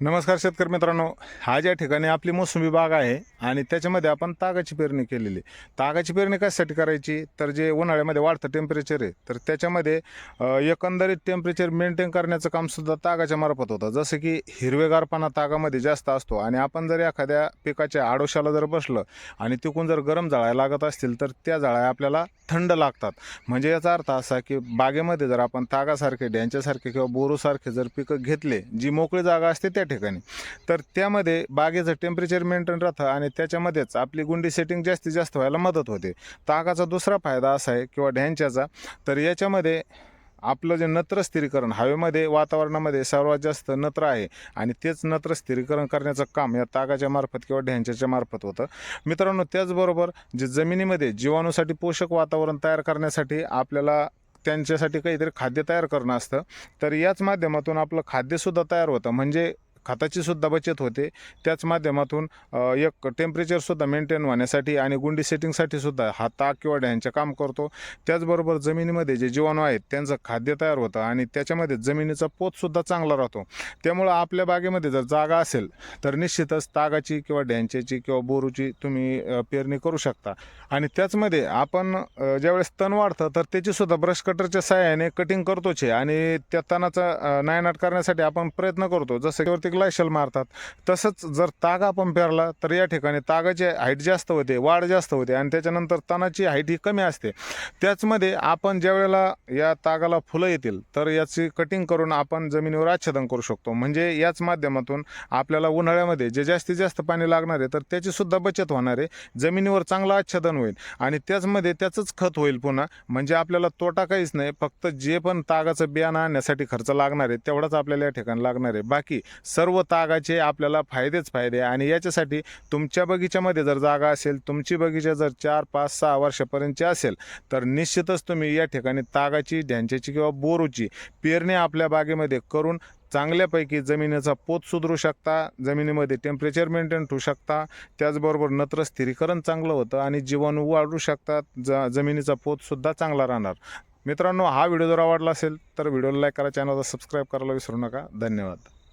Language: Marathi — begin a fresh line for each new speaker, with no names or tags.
नमस्कार शेतकरी मित्रांनो. हा ज्या ठिकाणी आपली मोसंबी बाग आहे आणि त्याच्यामध्ये आपण तागाची पेरणी केलेली तागाची पेरणी कशासाठी करायची? तर जे उन्हाळ्यामध्ये वाढतं टेम्परेचर आहे तर त्याच्यामध्ये एकंदरीत टेम्परेचर मेंटेन करण्याचं कामसुद्धा तागाच्या मार्फत होतं. जसं की हिरवेगारपणा तागामध्ये जास्त असतो आणि आपण जर एखाद्या पिकाच्या आडोशाला जर बसलं आणि तिकून जर गरम जाळ्या लागत असतील तर त्या जाळ्या आपल्याला थंड लागतात. म्हणजे याचा अर्थ असा की बागेमध्ये जर आपण तागासारखे डॅंच्यासारखे किंवा बोरूसारखे जर पिकं घेतले जी मोकळी जागा असते त्या ठिकाणी. तर त्यामध्ये बागेचं टेम्परेचर मेंटेन राहतं आणि त्याच्यामध्येच आपली गुंडी सेटिंग जास्तीत जास्त व्हायला मदत होते. तागाचा दुसरा फायदा असा आहे किंवा ढ्यांच्याचा तर याच्यामध्ये आपलं जे नत्र स्थिरीकरण हवेमध्ये वातावरणामध्ये सर्वात जास्त नत्र आहे आणि तेच नत्र स्थिरीकरण करण्याचं काम या तागाच्या मार्फत किंवा ढ्यांच्याच्या मार्फत होतं. मित्रांनो त्याचबरोबर जे जमिनीमध्ये जीवाणूसाठी पोषक वातावरण तयार करण्यासाठी आपल्याला त्यांच्यासाठी काहीतरी खाद्य तयार करणं असतं. तर याच माध्यमातून आपलं खाद्यसुद्धा तयार होतं. म्हणजे खताची सुद्धा बचत होते. त्याच माध्यमातून एक टेम्परेचरसुद्धा मेंटेन होण्यासाठी आणि गुंडी सेटिंगसाठी सुद्धा हा ताक किंवा ढ्यांचे काम करतो. त्याचबरोबर जमिनीमध्ये जे जीवाणू आहेत त्यांचं खाद्य तयार होतं आणि त्याच्यामध्ये जमिनीचा पोतसुद्धा चांगला राहतो. त्यामुळं आपल्या बागेमध्ये जर जागा असेल तर निश्चितच तागाची किंवा ढ्यांच्याची किंवा बोरूची तुम्ही पेरणी करू शकता. आणि त्याचमध्ये आपण ज्यावेळेस तण वाढतं तर त्याची सुद्धा ब्रश कटरच्या सहाय्याने कटिंग करतोच आहे. आणि त्या तणाचा नायनाट करण्यासाठी आपण प्रयत्न करतो. जसं की वरती ग्लायशल मारतात. तसंच जर ताग आपण पेरला तर या ठिकाणी तागाची हाईट जास्त होते वाढ जास्त होते आणि त्याच्यानंतर तणाची हाईट ही कमी असते. त्याचमध्ये आपण ज्या वेळेला या तागाला फुलं येतील तर याची कटिंग करून आपण जमिनीवर आच्छादन करू शकतो. म्हणजे याच माध्यमातून आपल्याला उन्हाळ्यामध्ये जे जास्तीत जास्त पाणी लागणार आहे तर त्याची सुद्धा बचत होणार आहे. जमिनीवर चांगलं आच्छादन होईल आणि त्याचमध्ये त्याचंच खत होईल पुन्हा. म्हणजे आपल्याला तोटा काहीच नाही फक्त जे पण तागाचं बियाणं आणण्यासाठी खर्च लागणार आहे तेवढाच आपल्याला या ठिकाणी लागणार आहे. बाकी सर्व तागाचे आपल्याला फायदेच फायदे आणि याच्यासाठी तुमच्या बगीच्यामध्ये जर जागा असेल तुमची बगीचा जर चार पाच सहा वर्षापर्यंतची असेल तर निश्चितच तुम्ही या ठिकाणी तागाची ढ्यांच्याची किंवा बोरूची पेरणी आपल्या बागेमध्ये करून चांगल्यापैकी जमिनीचा पोत सुधरू शकता जमिनीमध्ये टेम्परेचर मेंटेन ठेवू शकता. त्याचबरोबर नत्र स्थिरीकरण चांगलं होतं आणि जीवाणू वाढू शकतात. ज जमिनीचा पोतसुद्धा चांगला राहणार. मित्रांनो हा व्हिडिओ जर आवडला असेल तर व्हिडिओला लाईक करा चॅनलला सबस्क्राईब करायला विसरू नका. धन्यवाद.